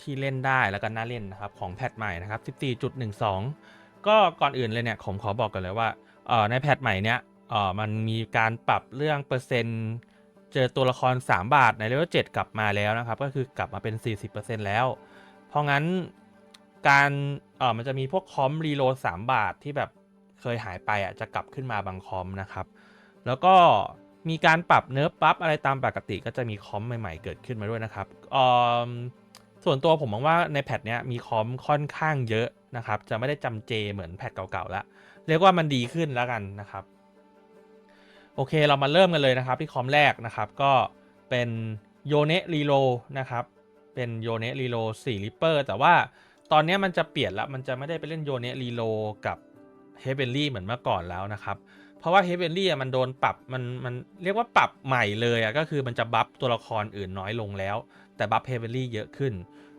ที่เล่นได้แล้วก็น่าเล่นนะครับของแพทใหม่นะครับ 14.12 ก็ก่อนอื่นเลยเนี่ยผมขอบอกกันเลยว่าในแพทใหม่เนี้ยมันมีการปรับเรื่องเปอร์เซ็นต์เจอตัวละคร 3 บาทในเลเวล7กลับมาแล้วนะครับ ก็คือกลับมาเป็น 40%แล้ว เพราะงั้นการเออมันจะมีพวกคอมรีโหลด3บาทที่แบบเคยหายไปอะจะกลับขึ้นมาบางคอมนะครับ แล้วก็มีการปรับเนิร์ปั๊บอะไรตามปกติก็จะมีคอมใหม่ๆเกิดขึ้นมาด้วยนะครับเอิ่ม ส่วนตัวผมมองว่าในแพทเนี้ยมีคอมค่อนข้างเยอะนะครับ จะไม่ได้จำเจเหมือนแพทเก่าๆแล้วเรียกว่ามันดีขึ้นแล้วกันนะครับ โอเคเรามาเริ่มกันเลยนะครับ ที่คอมแรกนะครับ ก็เป็นโยเนะรีโลนะครับเป็นโยเนะรีโล4ลิปเปอร์แต่ว่าตอนนี้มันจะเปลี่ยนละมันจะไม่ได้ไปเล่นโยเนะรีโลกับเฮเบนลี่เหมือนเมื่อก่อนแล้วนะครับ เพราะว่าเฮเบนลี่มันโดนปรับมันมันเรียกว่าปรับใหม่เลยอะก็คือมันจะบัฟตัวละครอื่นน้อยลงแล้ว แต่บัฟเฮเบนลี่เยอะขึ้น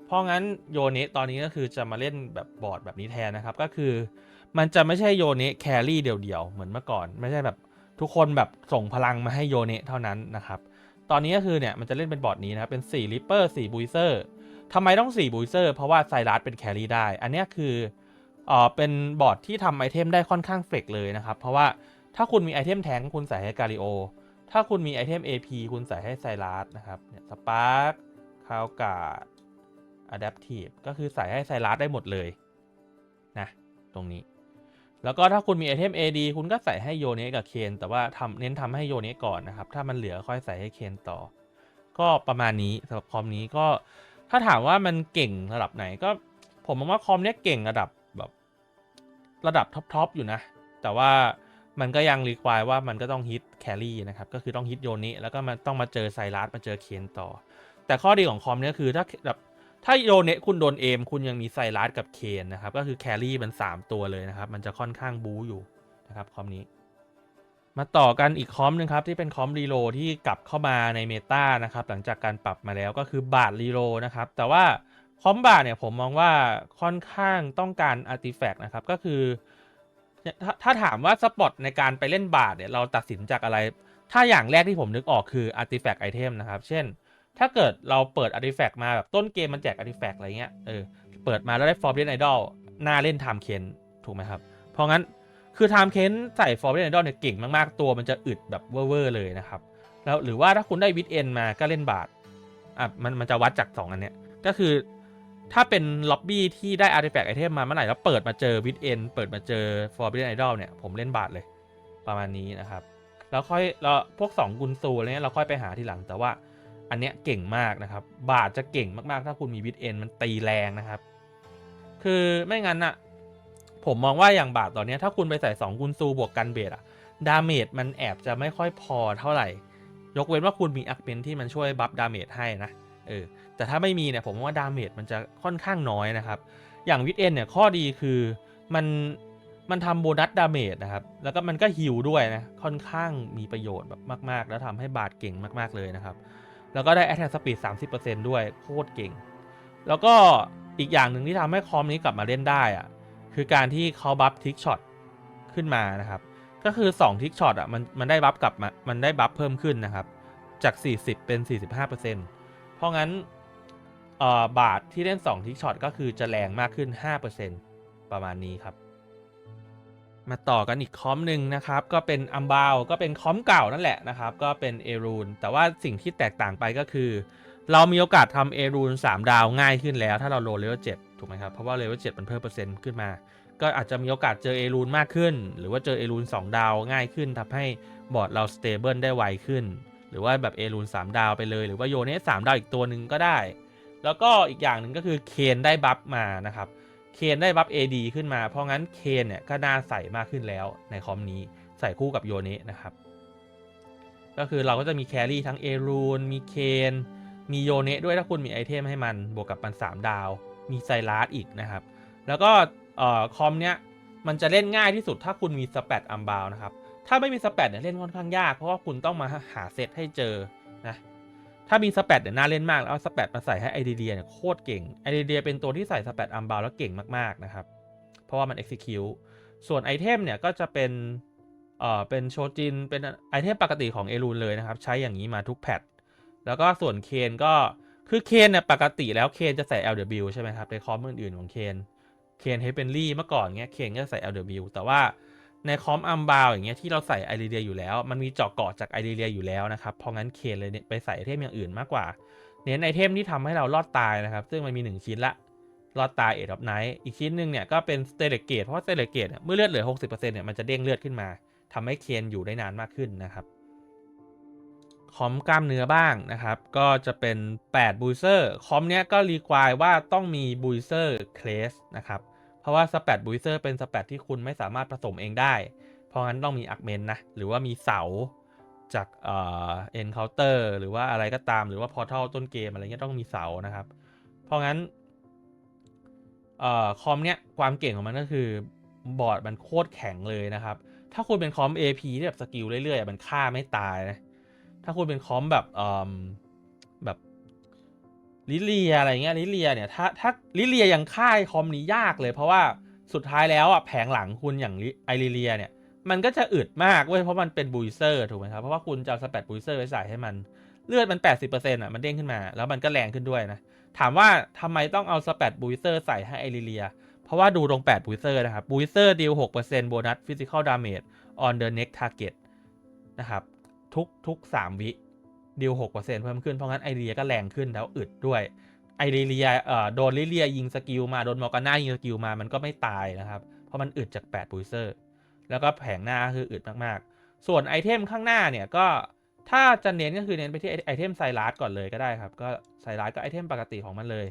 เพราะงั้นโยเนะตอนนี้ก็คือจะมาเล่นแบบบอร์ดแบบนี้แทนนะครับ ก็คือ มันจะไม่ใช่โยเนะแครี่เดี่ยวๆเหมือนเมื่อก่อน ไม่ใช่แบบทุกคนแบบส่งพลังมาให้โยเนะเท่านั้นนะครับ ตอนนี้ก็คือเนี่ยมันจะเล่นเป็นบอร์ดนี้นะครับเป็น4ลิปเปอร์4บูเซอร์ทำไมต้อง4บูเซอร์เพราะว่าไซรัสเป็นแครี่ได้ อันนี้คืออ่อเป็นบอร์ดที่ทำไอเทมได้ค่อนข้างเฟกเลยนะครับ เพราะว่าถ้าคุณมีไอเทมแทงค์คุณใส่ให้กาลิโอ ถ้าคุณมีไอเทม AP คุณใส่ให้ไซรัสนะครับเนี่ยสปาร์ คคาวกาดอะดัปทีฟก็คือใส่ให้ไซรัสได้หมดเลยนะตรงนี้ แล้วก็ถ้าคุณมีไอเทม AD คุณก็ใส่ให้โยเนะกับเคนแต่ว่าทำเน้นทำให้โยเนะก่อนนะครับ ถ้ามันเหลือค่อยใส่ให้เคนต่อ ก็ประมาณนี้สำหรับคอมนี้ก็ถ้าถามว่ามันเก่งระดับไหนก็ ผมมองว่าคอมเนี้ยเก่งระดับแบบระดับท็อปๆอยู่นะ แต่ว่ามันก็ยังรีควายว่ามันก็ต้องฮิตแครี่นะครับ ก็คือต้องฮิตโยนิแล้วก็มันต้องมาเจอไซรัสมาเจอเคนต่อ แต่ข้อดีของคอมเนี้ยคือถ้าแบบถ้าโยเนะคุณโดนเอมคุณยังมีไซรัสกับเคนนะครับ ก็คือแครี่มัน 3 ตัวเลยนะครับ มันจะค่อนข้างบู๊อยู่นะครับคอมนี้ มาต่อกันอีกคอมหนึงครับ ที่เป็นคอมรีโลที่กลับเข้ามาในเมตานะครับ หลังจากการปรับมาแล้วก็คือบาทรีโลนะครับ แต่ว่าคอมบาทเนี่ยผมมองว่าค่อนข้างต้องการอาร์ติแฟกต์นะครับ ก็คือถ้าถ้าถามว่าสปอตในการไปเล่นบาทเนี่ยเราตัดสินจากอะไร ถ้าอย่างแรกที่ผมนึกออกคืออาร์ติแฟกต์ไอเทมนะครับ เช่น ถ้าเกิดเราเปิดอาร์ติแฟกต์มาแบบต้นเกมมันแจกอาร์ติแฟกต์อะไรเงี้ยเออเปิดมาแล้วได้ฟอร์เรนไอดอลน่าเล่นไทม์เคนถูกไหมครับ เพราะงั้นคือไทม์เคนใส่ฟอร์เรนไอดอลเนี่ยเก่งมากๆตัวมันจะอึดแบบเวอร์เลยนะครับแล้วหรือว่าถ้าคุณได้วิดเอนมาก็เล่นบาทอะมันมันจะวัดจาก 2 อันเนี้ยก็คือถ้าเป็นล็อบบี้ที่ได้อาร์ติแฟกต์ไอเทมมาเมื่อไหร่แล้วเปิดมาเจอวิดเอนเปิดมาเจอฟอร์เรนไอดอลเนี่ยผมเล่นบาทเลยประมาณนี้นะครับ แล้วค่อยแล้วพวก 2 กุนซูอะไรเนี้ยเราค่อยไปหาทีหลังแต่ว่า อันเนี้ยเก่งมากนะครับ บาทจะเก่งมากๆ ถ้าคุณมีวิดเอนมันตีแรงนะครับ คือไม่งั้นอะผมมองว่าอย่างบาทตอนนี้ถ้าคุณไปใส่2กุนซูบวกกันเบสอะดาเมจมันแอบจะไม่ค่อยพอเท่าไหร่ ยกเว้นว่าคุณมีอักเมนที่มันช่วยบัฟดาเมจให้นะเออแต่ถ้าไม่มีเนี่ยผมว่าดาเมจมันจะค่อนข้างน้อยนะครับ อย่างวิดเอนเนี่ยข้อดีคือมันมันทำโบนัสดาเมจนะครับ แล้วก็มันก็ฮิลด้วยนะ ค่อนข้างมีประโยชน์แบบมาก ๆ แล้วทำให้บาดเก่งมาก ๆ เลยนะครับ แล้วก็ได้ Attack Speed 30%ด้วยโคตรเก่ง แล้วก็อีกอย่างหนึ่งที่ทำให้คอมนี้กลับมาเล่นได้อะคือการที่เขาบัฟทิกช็อตขึ้นมานะครับ ก็คือ2ทิกช็อตอะมันมันได้บัฟกลับมามันได้บัฟเพิ่มขึ้นนะครับ จาก 40 เป็น 45%เพราะงั้นเอ่อบาทที่เล่น2ทิกช็อตก็คือจะแรงมากขึ้น 5%ประมาณนี้ครับ มาต่อกันอีกคอมหนึ่งนะครับ ก็เป็นอัมบาวก็เป็นคอมเก่านั่นแหละนะครับ ก็เป็นเอรูนแต่ว่าสิ่งที่แตกต่างไปก็คือ เรามีโอกาสทำเอรูน3 ดาวง่ายขึ้นแล้ว ถ้าเราโลเลเวล7ถูกไหมครับ เพราะว่าเลเวล7มันเพิ่มเปอร์เซ็นต์ขึ้นมา ก็อาจจะมีโอกาสเจอเอรูนมากขึ้น หรือว่าเจอเอรูน2 ดาวง่ายขึ้นทำให้บอร์ดเราสเตเบิลได้ไวขึ้น หรือว่าแบบเอรูน3 ดาวไปเลย หรือว่าโยเนสสามดาวอีกตัวหนึ่งก็ได้ แล้วก็อีกอย่างหนึ่งก็คือเคนได้บัฟมานะครับ เคนได้บัฟ AD ขึ้นมา เพราะงั้นเคนเนี่ยก็น่าใส่มากขึ้นแล้วในคอมนี้ใส่คู่กับโยเนะนะครับ ก็คือเราก็จะมีแครี่ทั้งเอรูนมีเคนมีโยเนะด้วยถ้าคุณมีไอเทมให้มันบวกกับมัน 3 ดาว มีไซรัสอีกนะครับ แล้วก็คอมเนี้ยมันจะเล่นง่ายที่สุดถ้าคุณมีสเปดอัมบาวนะครับ ถ้าไม่มีสเปดเนี่ยเล่นค่อนข้างยากเพราะว่าคุณต้องมาหาเซตให้เจอนะ ถ้ามีสเปดเนี่ยน่าเล่นมากแล้วเอาสเปดมาใส่ให้ไอเดียเนี่ยโคตรเก่งไอเดียเป็นตัวที่ใส่สเปดอัมบาวแล้วเก่งมากๆนะครับ เพราะว่ามัน execute ส่วนไอเทมเนี่ยก็จะเป็นเอ่อเป็นโชจินเป็นไอเทมปกติของเอรูนเลยนะครับ ใช้อย่างนี้มาทุกแพทแล้วก็ส่วนเคนก็คือเคนเนี่ยปกติแล้วเคนจะใส่ LW ใช่ไหมครับในคอมอื่นๆของเคนเคนเฮเบนลี่เมื่อก่อนเงี้ยเคนก็ใส่ LW แต่ว่า ในคอมอัมบาวอย่างเงี้ยที่เราใส่ไอเดียอยู่แล้ว มันมีเจาะเกาะจากไอเดียอยู่แล้วนะครับเพราะงั้นเคนเลยเนี่ยไปใส่ไอเทมอย่างอื่นมากกว่า เน้นไอเทมที่ทำให้เรารอดตายนะครับ ซึ่งมันมี 1 ชิ้นละรอดตายเอ็ดออฟไนท์อีกชิ้นหนึ่งเนี่ยก็เป็นสเตเลเกตเพราะสเตเลเกตเนี่ยเมื่อเลือดเหลือ 60%เนี่ยมันจะเด้งเลือดขึ้นมาทำให้เคนอยู่ได้นานมากขึ้นนะครับคอมกล้ามเนื้อบ้างนะครับ ก็จะเป็น8บูเซอร์คอมเนี้ยก็รีควายว่าต้องมีบูเซอร์เคลสนะครับ เพราะว่าสเปดบูเซอร์เป็นสเปดที่คุณไม่สามารถผสมเองได้ เพราะงั้นต้องมีอักเมนนะ หรือว่ามีเสาจากเอ็นเคาน์เตอร์หรือว่าอะไรก็ตามหรือว่าพอร์ทัลต้นเกมอะไรเงี้ยต้องมีเสานะครับ เพราะงั้นเอ่อคอมเนี้ยความเก่งของมันก็คือบอร์ดมันโคตรแข็งเลยนะครับ ถ้าคุณเป็นคอม AP ที่แบบสกิลเรื่อยๆ มันฆ่าไม่ตายนะ ถ้าคุณเป็นคอมแบบเอ่อแบบ ลิเลียอะไรเงี้ยลิเลียเนี่ยถ้าถ้าลิเลียยังฆ่าไอ้คอมนี้ยากเลย เพราะว่าสุดท้ายแล้วอะแผงหลังคุณอย่างไอลิเลียเนี่ยมันก็จะอึดมากเว้ยเพราะมันเป็นบูเซอร์ถูกไหมครับ เพราะว่าคุณจะเอาสเปดบูเซอร์ไปใส่ให้มันเลือดมัน 80%อะมันเด้งขึ้นมา แล้วมันก็แรงขึ้นด้วยนะ ถามว่าทำไมต้องเอาสเปดบูเซอร์ใส่ให้ไอริเลีย เพราะว่าดูตรง8บูเซอร์นะครับบูเซอร์ดีล6%โบนัส physical damage on the next target นะครับทุกทุก3วิ ดีล6%เพิ่มขึ้น เพราะงั้นไอเรียก็แรงขึ้นแล้วอึดด้วย ไอเรียเอ่อโดนลิเลียยิงสกิลมา โดนมอร์กาน่ายิงสกิลมา มันก็ไม่ตายนะครับ เพราะมันอึดจาก8บูเซอร์ แล้วก็แผงหน้าคืออึดมากๆ ส่วนไอเทมข้างหน้าเนี่ยก็ถ้าจะเน้นก็คือเน้นไปที่ไอเทมไซรัสก่อนเลยก็ได้ครับ ก็ไซรัสก็ไอเทมปกติของมันเลย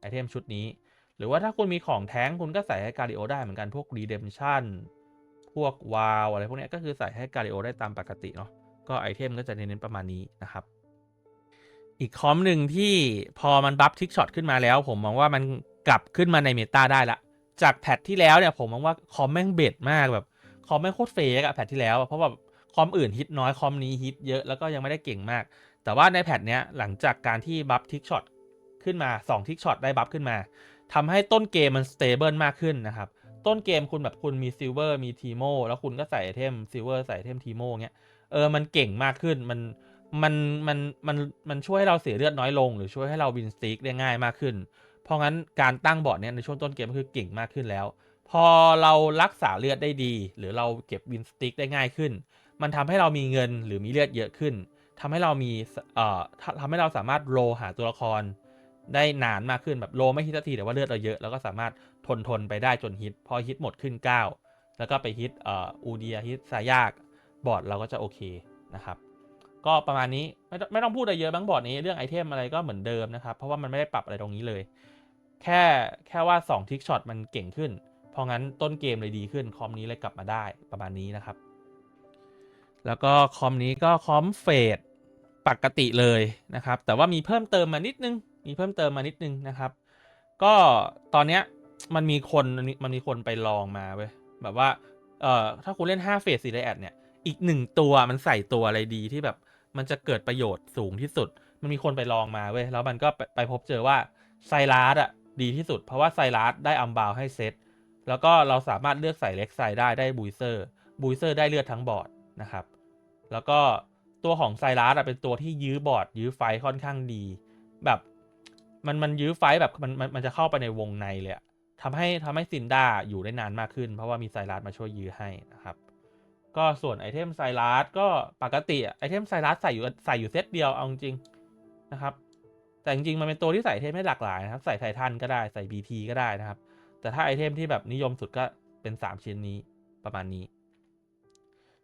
ไอเทมชุดนี้ หรือว่าถ้าคุณมีของแท้งคุณก็ใส่ให้การิโอได้เหมือนกันพวก Redemption พวกวาวอะไรพวกนี้ก็คือใส่ให้การิโอได้ตามปกติเนาะ ก็ไอเทมก็จะเน้นๆประมาณนี้นะครับ อีกคอมหนึ่งที่พอมันบัฟทิกช็อตขึ้นมาแล้ว ผมมองว่ามันกลับขึ้นมาในเมตาได้ละ จากแพทที่แล้วเนี่ยผมมองว่าคอมแม่งเบ็ดมากแบบคอมแม่งโคตรเฟกอะแพทที่แล้วเพราะว่าคอมอื่นฮิตน้อยคอมนี้ฮิตเยอะแล้วก็ยังไม่ได้เก่งมาก แต่ว่าในแพทเนี้ยหลังจากการที่บัฟทิกช็อตขึ้นมา2ทิกช็อตได้บัฟขึ้นมาทำให้ต้นเกมมันสเตเบิลมากขึ้นนะครับต้นเกมคุณแบบคุณมีซิลเวอร์มีทีโมแล้วคุณก็ใส่ไอเทมซิลเวอร์ใส่ไอเทมทีโมเงี้ย เออมันเก่งมากขึ้นมันมันมันมันมันช่วยให้เราเสียเลือดน้อยลง หรือช่วยให้เราวินสติกได้ง่ายมากขึ้น เพราะงั้นการตั้งบอร์ดเนี่ยในช่วงต้นเกมก็คือเก่งมากขึ้นแล้ว พอเรารักษาเลือดได้ดี หรือเราเก็บวินสติกได้ง่ายขึ้น มันทำให้เรามีเงินหรือมีเลือดเยอะขึ้นทำให้เรามีเอ่อทำให้เราสามารถโรหาตัวละคร ได้นานมากขึ้นแบบโลไม่ฮิตสักทีแต่ว่าเลือดเราเยอะเราก็สามารถทนทนไปได้จนฮิตพอฮิตหมดขึ้น9แล้วก็ไปฮิตเอ่ออูเดียฮิตซายาก บอร์ดเราก็จะโอเคนะครับ ก็ประมาณนี้ไม่ต้องไม่ต้องพูดอะไรเยอะบ้างบอร์ดนี้เรื่องไอเทมอะไรก็เหมือนเดิมนะครับ เพราะว่ามันไม่ได้ปรับอะไรตรงนี้เลย แค่แค่ว่า2ทิกช็อตมันเก่งขึ้น เพราะงั้นต้นเกมเลยดีขึ้นคอมนี้เลยกลับมาได้ประมาณนี้นะครับ แล้วก็คอมนี้ก็คอมเฟดปกติเลยนะครับ แต่ว่ามีเพิ่มเติมมานิดนึง มีเพิ่มเติมมานิดนึงนะครับ ก็ตอนเนี้ยมันมีคนมันมีคนไปลองมาเว้ยแบบว่าเอ่อถ้าคุณเล่น 5 เฟสซีเรียดเนี่ย อีกหนึ่งตัวมันใส่ตัวอะไรดีที่แบบมันจะเกิดประโยชน์สูงที่สุด มันมีคนไปลองมาเว้ยแล้วมันก็ไปไปพบเจอว่าไซรัสอะดีที่สุด เพราะว่าไซรัสได้อัมบาวให้เซตแล้วก็เราสามารถเลือกใส่เล็กไซได้ได้บูเซอร์บูเซอร์ได้เลือดทั้งบอร์ดนะครับ แล้วก็ตัวของไซรัสอะเป็นตัวที่ยื้อบอร์ดยื้อไฟค่อนข้างดี แบบมันมันยื้อไฟแบบมันมันมันจะเข้าไปในวงในเลยอะทำให้ทำให้ซินด้าอยู่ได้นานมากขึ้น เพราะว่ามีไซรัสมาช่วยยื้อให้นะครับ ก็ส่วนไอเทมไซรัสก็ปกติอะไอเทมไซรัสใส่อยู่ใส่อยู่เซตเดียวเอาจริงนะครับ แต่จริงๆมันเป็นตัวที่ใส่ไอเทมได้หลากหลายนะครับ ใส่ไททันก็ได้ใส่ BT ก็ได้นะครับ แต่ถ้าไอเทมที่แบบนิยมสุดก็เป็น 3 ชิ้นนี้ประมาณนี้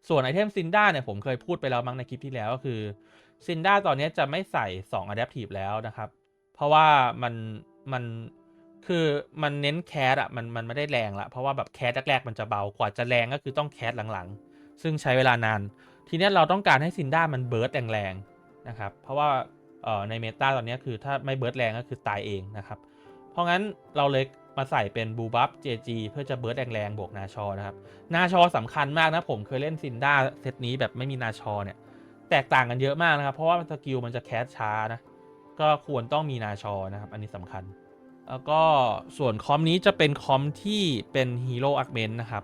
ส่วนไอเทมซินด้าเนี่ยผมเคยพูดไปแล้วมั้งในคลิปที่แล้วก็คือซินด้าตอนนี้จะไม่ใส่2 Adaptive แล้วนะครับ เพราะว่ามันมันคือมันเน้นแคสอะมันมันไม่ได้แรงละเพราะว่าแบบแคสแรกๆมันจะเบากว่าจะแรงก็คือต้องแคสหลังๆ ซึ่งใช้เวลานาน ทีนี้เราต้องการให้ซินด้ามันเบิร์ดแรงๆนะครับ เพราะว่าในเมตาตอนนี้คือถ้าไม่เบิร์ดแรงก็คือตายเองนะครับ เพราะงั้นเราเลยมาใส่เป็นบูบัฟ JG เพื่อจะเบิร์ดแรงๆบวกนาชอนะครับ นาชอสำคัญมากนะผมเคยเล่นซินด้าเซตนี้แบบไม่มีนาชอเนี่ยแตกต่างกันเยอะมากนะครับ เพราะว่าสกิลมันจะแคสช้านะ ก็ควรต้องมีนาชอนะครับ อันนี้สำคัญ แล้วก็ส่วนคอมนี้จะเป็นคอมที่เป็นฮีโร่อักเมนนะครับ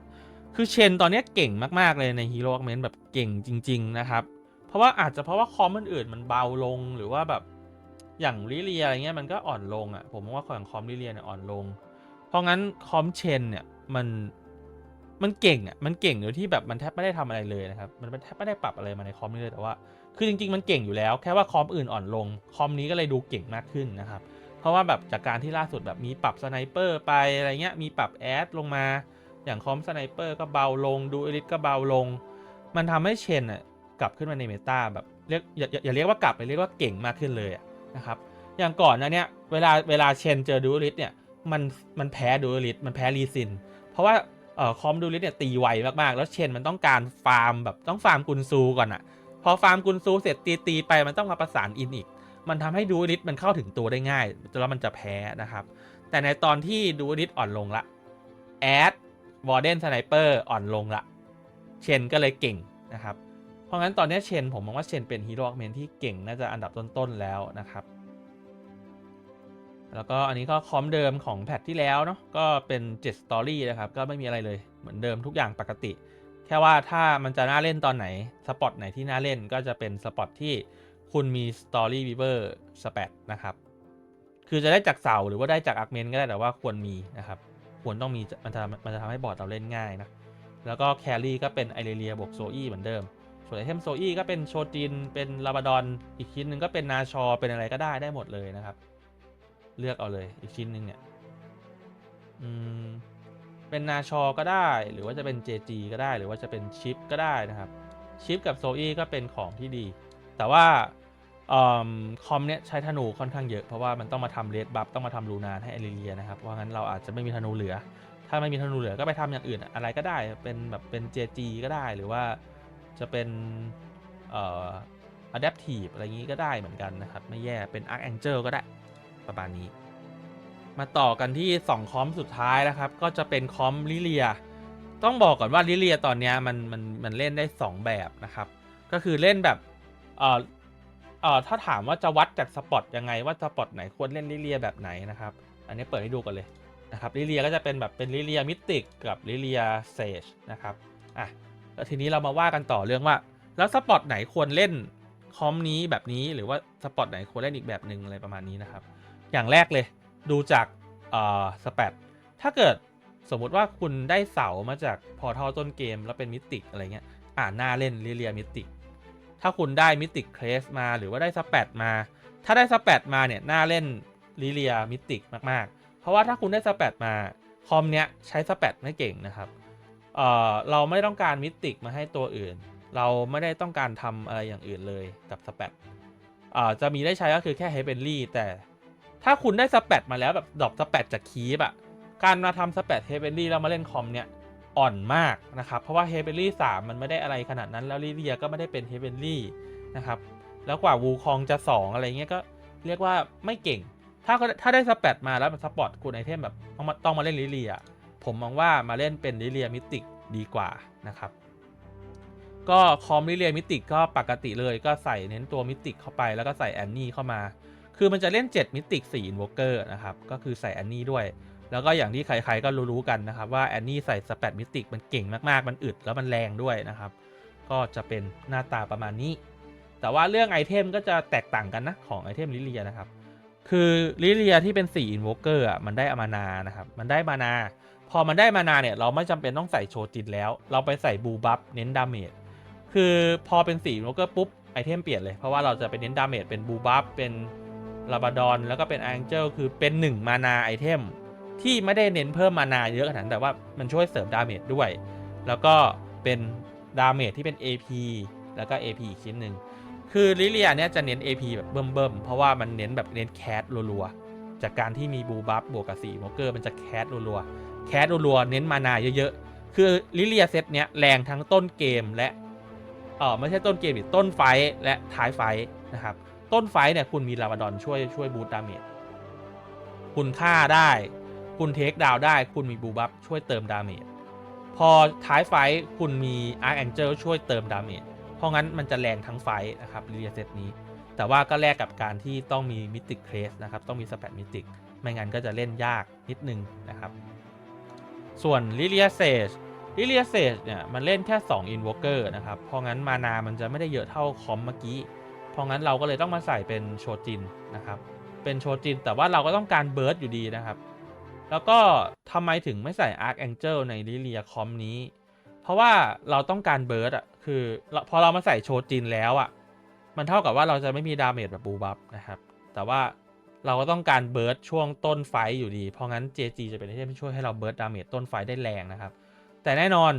คือเชนตอนนี้เก่งมากๆเลยในฮีโร่อักเมนแบบเก่งจริง ๆ นะครับ เพราะว่าอาจจะเพราะว่าคอมมันอื่นมันเบาลงหรือว่าแบบอย่างลิเลียอะไรเงี้ยมันก็อ่อนลงอะผมว่าของคอมลิเลียเนี่ยอ่อนลง เพราะงั้นคอมเชนเนี่ยมันมันเก่งอะมันเก่งโดยที่แบบมันแทบไม่ได้ทำอะไรเลยนะครับมันแทบไม่ได้ปรับอะไรมาในคอมนี้เลยแต่ว่าคือจริง ๆ มันเก่งอยู่แล้วแค่ว่าคอมอื่นอ่อนลง คอมนี้ก็เลยดูเก่งมากขึ้นนะครับเพราะว่าแบบจากการที่ล่าสุดแบบมีปรับสไนเปอร์ไปอะไรเงี้ยมีปรับแอดลงมา อย่างคอมสไนเปอร์ก็เบาลงดูอลิทก็เบาลง มันทำให้เชนอะกลับขึ้นมาในเมตาแบบเรียกอย่าอย่าอย่าเรียกว่ากลับไปเรียกว่าเก่งมากขึ้นเลยนะครับอย่างก่อนนะเนี่ยเวลาเวลาเชนเจอดูลิทเนี่ยมันมันแพ้ดูลิทมันแพ้รีซิน เพราะว่าเอ่อคอมดูลิทเนี่ยตีไวมากๆ แล้วเชนมันต้องการฟาร์มแบบต้องฟาร์มกุนซูก่อนอะพอฟาร์มกุนซูเสร็จตีตีไปมันต้องมาประสานอินอีก มันทำให้ดูลิทมันเข้าถึงตัวได้ง่ายแล้วมันจะแพ้นะครับ แต่ในตอนที่ดูลิทอ่อนลงละแอด วอร์เดนสไนเปอร์อ่อนลงละเชนก็เลยเก่งนะครับ เพราะงั้นตอนนี้เชนผมมองว่าเชนเป็นฮีโร่เมนที่เก่งน่าจะอันดับต้นๆแล้วนะครับ แล้วก็อันนี้ก็คอมเดิมของแพทที่แล้วเนาะก็เป็น7 Story นะครับก็ไม่มีอะไรเลยเหมือนเดิมทุกอย่างปกติ แค่ว่าถ้ามันจะน่าเล่นตอนไหนสปอตไหนที่น่าเล่นก็จะเป็นสปอตที่คุณมี Story Weaver สเปดนะครับ คือจะได้จากเสาหรือว่าได้จากอาร์เมนก็ได้แต่ว่าควรมีนะครับ ควรต้องมีมันจะมันจะทำให้บอร์ดเราเล่นง่ายนะ แล้วก็แครี่ก็เป็นไอเรเลียบวกโซอี้เหมือนเดิม ส่วนไอเทมโซอี้ก็เป็นโชจิน เป็นลาบาดอน อีกชิ้นหนึ่งก็เป็นนาชอ เป็นอะไรก็ได้ได้หมดเลยนะครับ เลือกเอาเลยอีกชิ้นหนึ่งเนี่ย อืม เป็นนาชอก็ได้ หรือว่าจะเป็น JG ก็ได้ หรือว่าจะเป็นชิปก็ได้นะครับ ชิปกับโซอี้ก็เป็นของที่ดี แต่ว่า คอมเนี้ยใช้ธนูค่อนข้างเยอะ เพราะว่ามันต้องมาทำเลดบัฟต้องมาทำลูนานให้เอลิเลียนะครับเพราะงั้นเราอาจจะไม่มีธนูเหลือ ถ้าไม่มีธนูเหลือก็ไปทำอย่างอื่น อะไรก็ได้เป็นแบบเป็น JG ก็ได้หรือว่าจะเป็นเอ่อ adaptive อะไรอย่างนี้ก็ได้เหมือนกันนะครับ ไม่แย่เป็น archangel ก็ได้ประมาณนี้ มาต่อกันที่ 2 คอมสุดท้ายนะครับ ก็จะเป็นคอมลิเลีย ต้องบอกก่อนว่าลิเลียตอนเนี้ยมันมันมันเล่นได้ 2 แบบนะครับ ก็คือเล่นแบบเอ่อ เอ่อถ้าถามว่าจะวัดจากสปอตยังไงว่าสปอตไหนควรเล่นลิเลียแบบไหนนะครับ อันนี้เปิดให้ดูกันเลยนะครับลิเลียก็จะเป็นแบบเป็นลิเลียมิติกกับลิเลียเซจนะครับอะแล้วทีนี้เรามาว่ากันต่อเรื่องว่า แล้วสปอตไหนควรเล่นคอมนี้แบบนี้หรือว่าสปอตไหนควรเล่นอีกแบบหนึ่งอะไรประมาณนี้นะครับ อย่างแรกเลยดูจากเอ่อสเปดถ้าเกิดสมมุติว่าคุณได้เสามาจากพอร์ทัลต้นเกมแล้วเป็นมิติกอะไรเงี้ยอ่าน่าเล่นลิเลียมิติก ถ้าคุณได้มิติกเคลสมาหรือว่าได้สเปดมา ถ้าได้สเปดมาเนี่ยน่าเล่นลิเลียมิติกมากๆ เพราะว่าถ้าคุณได้สเปดมาคอมเนี้ยใช้สเปดไม่เก่งนะครับเอ่อเราไม่ต้องการมิติกมาให้ตัวอื่น เราไม่ได้ต้องการทำอะไรอย่างอื่นเลยกับสเปดอ่าจะมีได้ใช้ก็คือแค่เฮเบนลี่แต่ถ้าคุณได้สเปดมาแล้วแบบดรอปสเปดจากคีบอะการมาทำสเปดเฮเบนลี่แล้วมาเล่นคอมเนี่ย อ่อนมากนะครับ เพราะว่าเฮเบนลี่สมันไม่ได้อะไรขนาดนั้น แล้วลิเลียก็ไม่ได้เป็นเฮเบนลี่นะครับ แล้วกว่าวูคองจะ 2 อะไรเงี้ยก็เรียกว่าไม่เก่ง ถ้าถ้าได้สเปดมาแล้วมันสปอร์ตคุณไอเทมแบบต้องมาต้องมาเล่นลิเลีย ผมมองว่ามาเล่นเป็นลิเลียมิติกดีกว่านะครับก็คอมลิเลียมิติกก็ปกติเลยก็ใส่เน้นตัวมิติกเข้าไปแล้วก็ใส่แอนนี่เข้ามา คือมันจะเล่น 7 มิติก4 Invoker นะครับ ก็คือใส่แอนนี่ด้วย แล้วก็อย่างที่ใครๆก็รู้ๆกันนะครับ ว่าแอนนี่ใส่สเปดมิสติกมันเก่งมากๆ มันอึดแล้วมันแรงด้วยนะครับ ก็จะเป็นหน้าตาประมาณนี้ แต่ว่าเรื่องไอเทมก็จะแตกต่างกันนะของไอเทมลิเลียนะครับ คือลิเลียที่เป็น4 Invoker อะมันได้อามานานะครับ มันได้มานา พอมันได้มานาเนี่ยเราไม่จำเป็นต้องใส่โชจินแล้ว เราไปใส่บูบัฟเน้นดาเมจ คือพอเป็น4 Invoker ปุ๊บไอเทมเปลี่ยนเลย เพราะว่าเราจะไปเน้นดาเมจเป็นบูบัฟเป็นลาบาดอนแล้วก็เป็นแองเจิลคือเป็น 1 มานาไอเทม ที่ไม่ได้เน้นเพิ่มมานาเยอะขนาดนั้นแต่ว่ามันช่วยเสริมดาเมจด้วย แล้วก็เป็นดาเมจที่เป็น AP แล้วก็ AP อีกชิ้นหนึ่งคือลิเลียเนี่ยจะเน้น AP แบบเบิ่มๆ เพราะว่ามันเน้นแบบเน้นแคสรัวๆ จากการที่มีบูบัฟบวกกับ4โมเกอร์มันจะแคสรัวๆ แคสรัวๆ เน้นมานาเยอะๆ คือลิเลียเซตเนี้ยแรงทั้งต้นเกมและ เออไม่ใช่ต้นเกมหรือต้นไฟและท้ายไฟนะครับ ต้นไฟเนี่ยคุณมีลาวาดอนช่วยช่วยบูตดาเมจคุณฆ่าได้ คุณเทคดาวได้คุณมีบูบัฟช่วยเติมดาเมจพอท้ายไฟคุณมีอาร์แองเจิลช่วยเติมดาเมจเพราะงั้นมันจะแรงทั้งไฟนะครับเรียเซตนี้ แต่ว่าก็แลกกับการที่ต้องมีมิติเครสนะครับต้องมีสเปดมิติกไม่งั้นก็จะเล่นยากนิดนึงนะครับส่วนลิเลียเซจลิเลียเซจเนี่ยมันเล่นแค่2 Invoker นะครับเพราะงั้นมานามันจะไม่ได้เยอะเท่าคอมเมื่อกี้เพราะงั้นเราก็เลยต้องมาใส่เป็นโชจินนะครับเป็นโชจินแต่ว่าเราก็ต้องการเบิร์ดอยู่ดีนะครับ แล้วก็ทำไมถึงไม่ใส่ Arc Angel ในลิเลียคอมนี้ เพราะว่าเราต้องการเบิร์ดอะคือพอเรามาใส่โชจินแล้วอะมันเท่ากับว่าเราจะไม่มีดาเมจแบบบูบัฟนะครับ แต่ว่าเราก็ต้องการเบิร์ดช่วงต้นไฟอยู่ดี เพราะงั้น JG จะเป็นไอเทมที่ช่วยให้เราเบิร์ดดาเมจต้นไฟได้แรงนะครับ แต่แน่นอน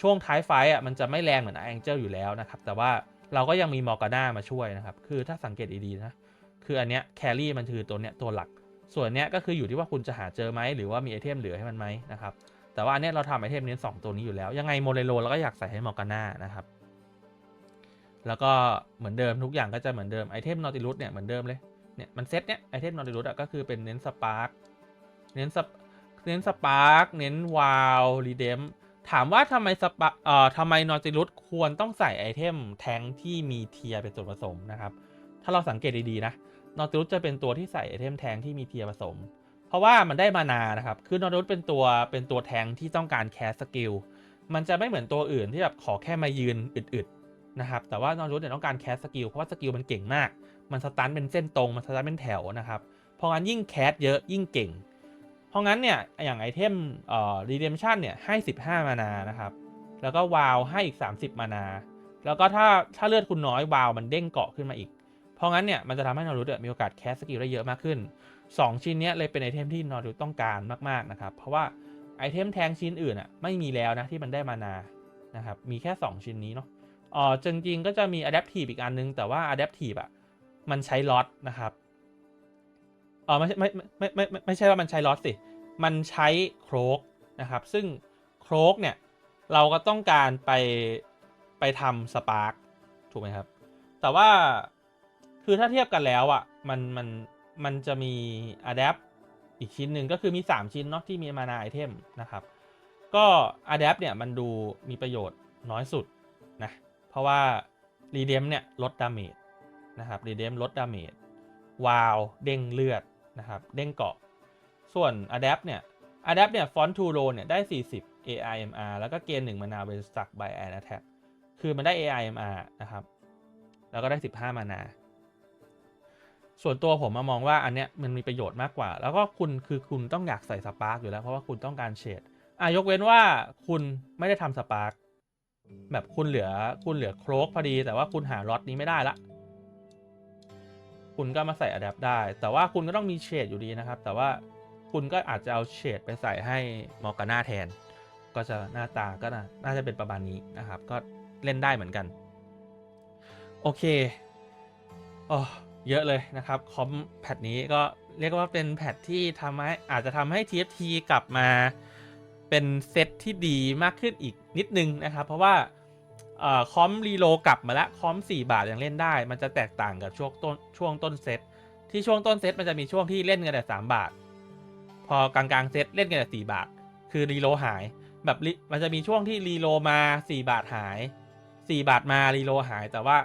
ช่วงท้ายไฟอะมันจะไม่แรงเหมือน Angel อยู่แล้วนะครับ แต่ว่าเราก็ยังมีมอร์กาน่ามาช่วยนะครับ คือถ้าสังเกตดีๆนะ คืออันเนี้ยแครี่มันคือตัวเนี้ยตัวหลัก ส่วนเนี้ยก็คืออยู่ที่ว่าคุณจะหาเจอไหมหรือว่ามีไอเทมเหลือให้มันไหมนะครับแต่ว่าอันเนี้ยเราทำไอเทมนี้สองตัวนี้อยู่แล้ว ยังไงโมเรโลเราก็อยากใส่ให้มอร์กาน่านะครับแล้วก็เหมือนเดิมทุกอย่างก็จะเหมือนเดิมไอเทมนอติลุสเนี่ยเหมือนเดิมเลยเนี่ยมันเซตเนี่ยไอเทมนอติลุสอะก็คือเป็นเน้นสปาร์กเน้นสปเน้นสปาร์กเน้นวาลรีเดมถามว่าทำไมสปาเอ่อทำไมนอติลุสควรต้องใส่ไอเทมแทงที่มีเทียเป็นส่วนผสมนะครับ ถ้าเราสังเกตดีๆนะ นอติลุสจะเป็นตัวที่ใส่ไอเทมแทงที่มีเทียผสม เพราะว่ามันได้มานานะครับ คือนอติลุสเป็นตัวเป็นตัวแทงที่ต้องการแคสสกิล มันจะไม่เหมือนตัวอื่นที่แบบขอแค่มายืนอึดๆนะครับ แต่ว่านอติลุสเนี่ยต้องการแคสสกิลเพราะว่าสกิลมันเก่งมาก มันสตันเป็นเส้นตรง มันสตันเป็นแถวนะครับ เพราะงั้นยิ่งแคสเยอะยิ่งเก่ง เพราะงั้นเนี่ยอย่างไอเทมเอ่อ redemption เนี่ยให้ 15 มานานะครับ แล้วก็วาวให้อีก 30 มานา แล้วก็ถ้าถ้าเลือดคุณน้อยวาวมันเด้งเกาะขึ้นมาอีก เพราะงั้นเนี่ยมันจะทำให้นอรุตมีโอกาสแคสสกิลได้เยอะมากขึ้น 2 ชิ้นเนี้ยเลยเป็นไอเทมที่นอรุตต้องการมากๆนะครับ เพราะว่าไอเทมแทงชิ้นอื่นอะไม่มีแล้วนะที่มันได้มานานะครับมีแค่ 2 ชิ้นนี้เนาะอ๋อจริงๆก็จะมี adaptive อีกอันนึง แต่ว่า adaptive อะมันใช้ล็อตนะครับอ๋อไม่ไม่ไม่ไม่ไม่ไม่ใช่ว่ามันใช้ล็อตสิ มันใช้โครกนะครับ ซึ่งโครกเนี่ยเราก็ต้องการไปไปทำสปาร์กถูกไหมครับ แต่ว่า คือถ้าเทียบกันแล้วอะ่ะมันมันมันจะมี adapt อีกชิ้นหนึ่งก็คือมี 3 ชิ้นเนาะที่มีมานาไอเทมนะครับ ก็ adapt เนี่ยมันดูมีประโยชน์น้อยสุดนะเพราะว่า redeem เนี่ยลดดาเมจนะครับ redeem ลดดาเมจวาวเด้งเลือดนะครับเด้งเกาะ ส่วน adapt เนี่ย adapt เนี่ย font to roll เนี่ยได้ 40 AIMR แล้วก็เกณฑ์1มานาเป็น stuck by an attack คือมันได้ AIMR นะครับ แล้วก็ได้ 15 มานา ส่วนตัวผมมามองว่าอันเนี้ยมันมีประโยชน์มากกว่า แล้วก็คุณคือคุณต้องอยากใส่สปาร์กอยู่แล้วเพราะว่าคุณต้องการเฉดอะยกเว้นว่าคุณไม่ได้ทำสปาร์กแบบคุณเหลือคุณเหลือโครกพอดี แต่ว่าคุณหาล็อตนี้ไม่ได้ละ คุณก็มาใส่อะแดปได้ แต่ว่าคุณก็ต้องมีเฉดอยู่ดีนะครับ แต่ว่าคุณก็อาจจะเอาเฉดไปใส่ให้มอร์กาน่าแทน ก็จะหน้าตาก็น่าน่าจะเป็นประมาณนี้นะครับ ก็เล่นได้เหมือนกัน โอเคอ๋อ เยอะเลยนะครับคอมแพทนี้ก็เรียกว่าเป็นแพทที่ทำให้อาจจะทำให้ TFT กลับมาเป็นเซตที่ดีมากขึ้นอีกนิดนึงนะครับ เพราะว่าอคอมรีโลกลับมาแล้วคอม 4 บาทยังเล่นได้ มันจะแตกต่างกับช่วงต้นช่วงต้นเซตที่ช่วงต้นเซตมันจะมีช่วงที่เล่นกันแต่3บาท พอกลางๆเซตเล่นกันแต่4บาท คือรีโลหาย แบบมันจะมีช่วงที่รีโลมา 4 บาทหาย 4 บาทมารีโลหายแต่ว่า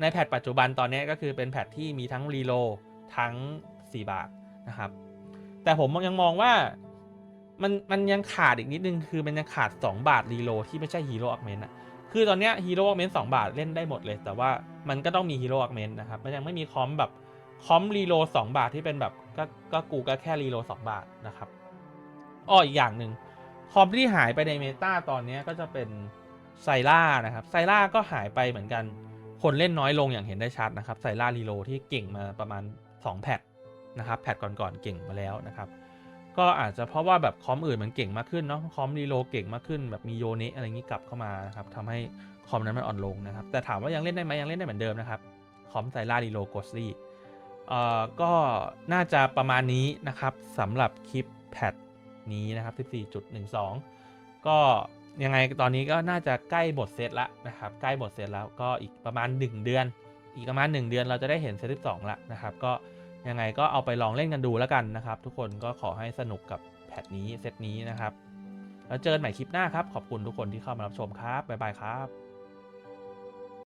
ในแพทปัจจุบันตอนนี้ก็คือเป็นแพทที่มีทั้งรีโลทั้ง 4 บาทนะครับ แต่ผมยังมองว่ามันมันยังขาดอีกนิดนึงคือมันยังขาด 2 บาทรีโลที่ไม่ใช่ฮีโร่อักเมนอะคือตอนนี้ฮีโร่อักเมน2บาทเล่นได้หมดเลย แต่ว่ามันก็ต้องมีฮีโร่อักเมนนะครับมันยังไม่มีคอมแบบคอมรีโล2บาทที่เป็นแบบก็ก็กูก็แค่รีโล2บาทนะครับอ้ออีกอย่างหนึ่งคอมที่หายไปในเมตาตอนนี้ก็จะเป็นไซล่านะครับไซล่าก็หายไปเหมือนกัน คนเล่นน้อยลงอย่างเห็นได้ชัดนะครับไซล่ารีโลที่เก่งมาประมาณ 2 แพทนะครับแพทก่อนๆเก่งมาแล้วนะครับก็อาจจะเพราะว่าแบบคอมอื่นมันเก่งมากขึ้นเนาะคอมรีโลเก่งมากขึ้น แบบมีโยเนะอะไรงนี้กลับเข้ามาครับทำให้คอมนั้นมันอ่อนลงนะครับแต่ถามว่ายังเล่นได้ไหมยังเล่นได้เหมือนเดิมนะครับคอมไซล่ารีโลโกสลี่เอ่อก็น่าจะประมาณนี้นะครับสำหรับคลิปแพทนี้นะครับ 14.12 ก็ ยังไงตอนนี้ก็น่าจะใกล้บทเซตแล้วนะครับใกล้บทเซตแล้วก็อีกประมาณ 1 เดือน อีกประมาณ 1 เดือนเราจะได้เห็นเซตที่2ละนะครับก็ยังไงก็เอาไปลองเล่นกันดูแล้วกันนะครับ ทุกคนก็ขอให้สนุกกับแพทนี้เซตนี้นะครับ แล้วเจอกันใหม่คลิปหน้าครับ ขอบคุณทุกคนที่เข้ามารับชมครับบ๊ายบายครับ